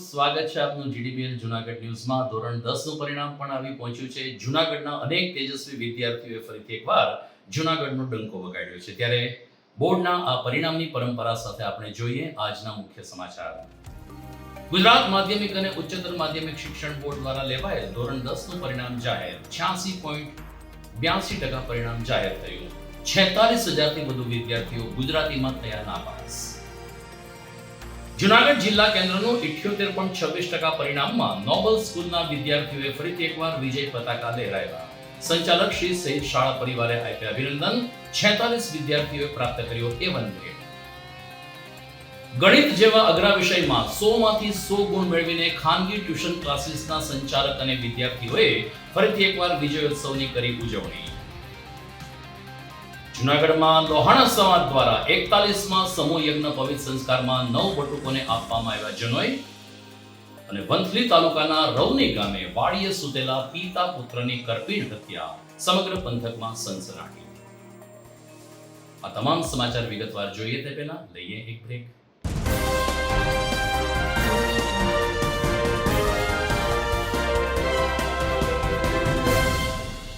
સ્વાગત છે આપનું જીડીપીએલ જુનાગઢ ન્યૂઝમાં. ધોરણ 10 નું પરિણામ પણ આવી પહોંચ્યું છે. જુનાગઢના અનેક તેજસ્વી વિદ્યાર્થીઓએ ફરીથી એકવાર જુનાગઢનો ડંકો વગાડ્યો છે. ત્યારે બોર્ડના આ પરિણામની પરંપરા સાથે આપણે જોઈએ આજના મુખ્ય સમાચાર. ગુજરાત માધ્યમિક અને ઉચ્ચતર માધ્યમિક શિક્ષણ બોર્ડ દ્વારા લેવાયેલ ધોરણ દસનું પરિણામ જાહેર. 86.82% ટકા પરિણામ જાહેર થયું. 46 હજારથી વધુ વિદ્યાર્થીઓ ગુજરાતીમાં થયા નાપાસ જુનાગઢ જિલ્લા કેન્દ્રનું ઇઠ્યોતેર પોઈન્ટ છવ્વીસ ટકા પરિણામમાં નોબલ સ્કૂલના વિદ્યાર્થીઓએ ફરીથી એકવાર વિજય પતાકા લહેરાવ્યા. સંચાલક શ્રી સહિત શાળા પરિવારે આપ્યા અભિનંદન. છેતાલીસ વિદ્યાર્થીઓએ પ્રાપ્ત કર્યો એ વન ગણિત જેવા અઘરા વિષયમાં સો માંથી સો ગુણ મેળવીને ખાનગી ટ્યુશન ક્લાસીસના સંચાલક અને વિદ્યાર્થીઓએ ફરીથી એકવાર વિજયોત્સવની કરી ઉજવણી. જુનાગઢમાં લોહાણા સમાજ દ્વારા એકતાલીસમાં સમૂહ યજ્ઞ પવિત્ર સંસ્કારમાં નવ બટુકોને આપવામાં આવ્યા જનોય અને વંથલી તાલુકાના રવની ગામે વાડીએ સુતેલા પિતા પુત્રની કરપીણ હત્યા સમગ્ર પંથકમાં સનસનાટી. આ તમામ સમાચાર વિગતવાર જોઈએ તે પહેલા લઈએ એક બ્રેક.